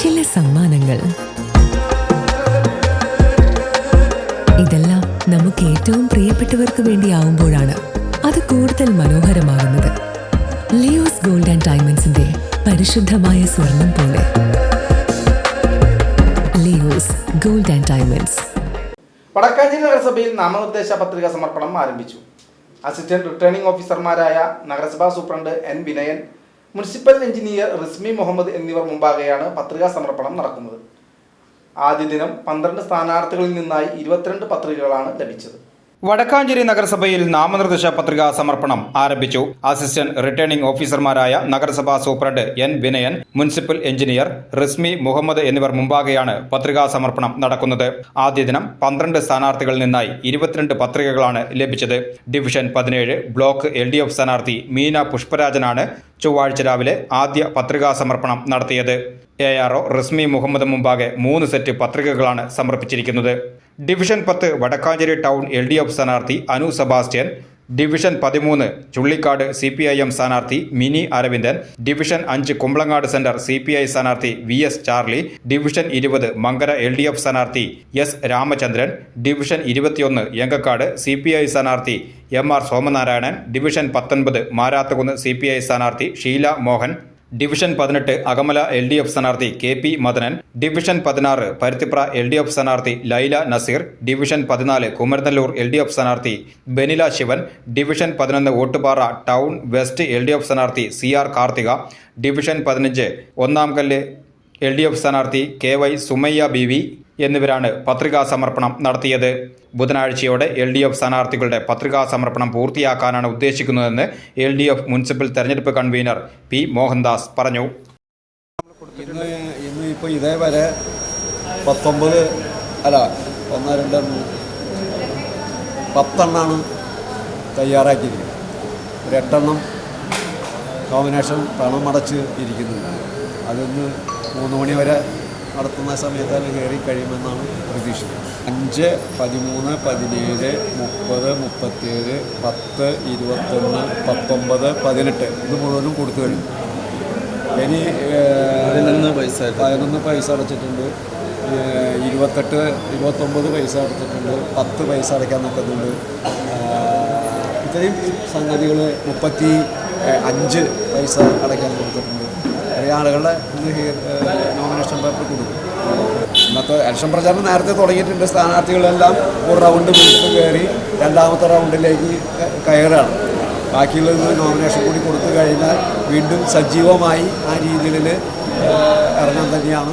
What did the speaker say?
ചില സമ്മാനങ്ങൾ. ഇതെല്ലാം നമുക്ക് ഏറ്റവും പ്രിയപ്പെട്ടവർക്ക് വേണ്ടിയാവുമ്പോഴാണ് അത് കൂടുതൽ മനോഹരമാകുന്നത്. ലിയോസ് ഗോൾഡ് ആൻഡ് ഡയമണ്ട്സിന്റെ പരിശുദ്ധമായ സ്വർണം പോലെ. Leo's gold and diamonds. Vadakkanchery നഗരസഭയിൽ നാമനിർദ്ദേശ പത്രിക സമർപ്പണം ആരംഭിച്ചു. അസിസ്റ്റന്റ് റിട്ടേണിംഗ് ഓഫീസർമാരായ നഗരസഭാ superintendent N Vinayan municipal engineer Rismi Muhammad എന്നിവർ മുമ്പാകെയാണ് പത്രികാ സമർപ്പണം നടക്കുന്നത്. ആദ്യ ദിനം പന്ത്രണ്ട് സ്ഥാനാർത്ഥികളിൽ നിന്നായി ഇരുപത്തിരണ്ട് പത്രികകളാണ് ലഭിച്ചത്. വടക്കാഞ്ചേരി നഗരസഭയിൽ നാമനിർദ്ദേശ പത്രിക സമർപ്പണം ആരംഭിച്ചു. അസിസ്റ്റന്റ് റിട്ടേണിംഗ് ഓഫീസർമാരായ നഗരസഭാ superintendent N Vinayan municipal engineer Rismi Muhammad എന്നിവർ മുമ്പാകെയാണ് പത്രികാ സമർപ്പണം നടക്കുന്നത്. ആദ്യ ദിനം പന്ത്രണ്ട് സ്ഥാനാർത്ഥികളിൽ നിന്നായി ഇരുപത്തിരണ്ട് പത്രികകളാണ് ലഭിച്ചത്. ഡിവിഷൻ പതിനേഴ് ബ്ലോക്ക് എൽ ഡി എഫ് സ്ഥാനാർത്ഥി മീന പുഷ്പരാജനാണ് ചൊവ്വാഴ്ച രാവിലെ ആദ്യ പത്രികാ സമർപ്പണം നടത്തിയത്. എ ആർ റിസ്മി മുഹമ്മദ് മുമ്പാകെ മൂന്ന് സെറ്റ് പത്രികകളാണ് സമർപ്പിച്ചിരിക്കുന്നത്. ഡിവിഷൻ പത്ത് Vadakkanchery town L D F സ്ഥാനാർത്ഥി അനു സെബാസ്റ്റ്യൻ ഡിവിഷൻ പതിമൂന്ന് Chullikkad C P I M സ്ഥാനാർത്ഥി മിനി അരവിന്ദൻ ഡിവിഷൻ അഞ്ച് Kumbalangad centre C P I സ്ഥാനാർത്ഥി വി എസ് ചാർലി ഡിവിഷൻ ഇരുപത് മങ്കര എൽ ഡി എഫ് സ്ഥാനാർത്ഥി എസ് രാമചന്ദ്രൻ ഡിവിഷൻ ഇരുപത്തിയൊന്ന് യങ്കക്കാട് സി പി ഐ സ്ഥാനാർത്ഥി എം ആർ സോമനാരായണൻ ഡിവിഷൻ പത്തൊൻപത് മാരാത്തകുന്ന് സി പി ഐ സ്ഥാനാർത്ഥി ഷീല മോഹൻ ഡിവിഷൻ പതിനെട്ട് അകമല എൽ ഡി എഫ് സ്ഥാനാർത്ഥി കെ പി മദനൻ ഡിവിഷൻ പതിനാറ് പരുത്തിപ്ര എൽ ഡി എഫ് സ്ഥാനാർത്ഥി ലൈല നസീർ ഡിവിഷൻ പതിനാല് കുമരനല്ലൂർ എൽ ഡി എഫ് സ്ഥാനാർത്ഥി ബെനില ശിവൻ ഡിവിഷൻ പതിനൊന്ന് Ottupara town west L D F സ്ഥാനാർത്ഥി സി ആർ കാർത്തിക ഡിവിഷൻ പതിനഞ്ച് ഒന്നാം കല്ല് എൽ ഡി എഫ് സ്ഥാനാർത്ഥി K Y Sumayya B V എന്നിവരാണ് പത്രികാ സമർപ്പണം നടത്തിയത്. ബുധനാഴ്ചയോടെ എൽ ഡി എഫ് സ്ഥാനാർത്ഥികളുടെ പത്രികാ സമർപ്പണം പൂർത്തിയാക്കാനാണ് ഉദ്ദേശിക്കുന്നതെന്ന് എൽ ഡി എഫ് മുനിസിപ്പൽ തെരഞ്ഞെടുപ്പ് കൺവീനർ പി മോഹൻദാസ് പറഞ്ഞു. ഇന്ന് ഇന്ന് ഇപ്പോൾ ഇതേവരെ പത്തൊമ്പത് അല്ല ഒന്ന് രണ്ട് പത്തെണ്ണമാണ് തയ്യാറാക്കിയിരിക്കുന്നത്. ഒരു എട്ടെണ്ണം കോമ്പിനേഷൻ പണം അടച്ച് ഇരിക്കുന്നുണ്ട്. അതിന്ന് മൂന്ന് മണി വരെ നടത്തുന്ന സമയത്ത് അത് കയറി കഴിയുമെന്നാണ് പ്രതീക്ഷ അഞ്ച് പതിമൂന്ന് പതിനേഴ് മുപ്പത് മുപ്പത്തേഴ് പത്ത് ഇരുപത്തൊന്ന് പത്തൊമ്പത് പതിനെട്ട് ഇത് മുഴുവനും കൊടുത്തു കഴിഞ്ഞു. ഇനി പതിനൊന്ന് പൈസ പതിനൊന്ന് പൈസ അടച്ചിട്ടുണ്ട്. ഇരുപത്തെട്ട് ഇരുപത്തൊമ്പത് പൈസ അടച്ചിട്ടുണ്ട്. പത്ത് പൈസ അടയ്ക്കാൻ നിൽക്കുന്നുണ്ട്. ഇത്രയും സംഗതികൾ മുപ്പത്തി അഞ്ച് പൈസ അടയ്ക്കാൻ കൊടുത്തിട്ടുണ്ട് ചെറിയ ആളുകളുടെ നോമിനേഷൻ പേപ്പർ കൊടുക്കും. ഇന്നത്തെ ഇലക്ഷൻ പ്രചാരണം നേരത്തെ തുടങ്ങിയിട്ടുണ്ട്. സ്ഥാനാർത്ഥികളെല്ലാം ഒരു റൗണ്ട് മുന്നിട്ട് കയറി രണ്ടാമത്തെ റൗണ്ടിലേക്ക് കയറുകയാണ്. ബാക്കിയുള്ളത് നോമിനേഷൻ കൂടി കൊടുത്തു കഴിഞ്ഞാൽ വീണ്ടും സജീവമായി ആ രീതിയിൽ ഇറങ്ങാൻ തന്നെയാണ്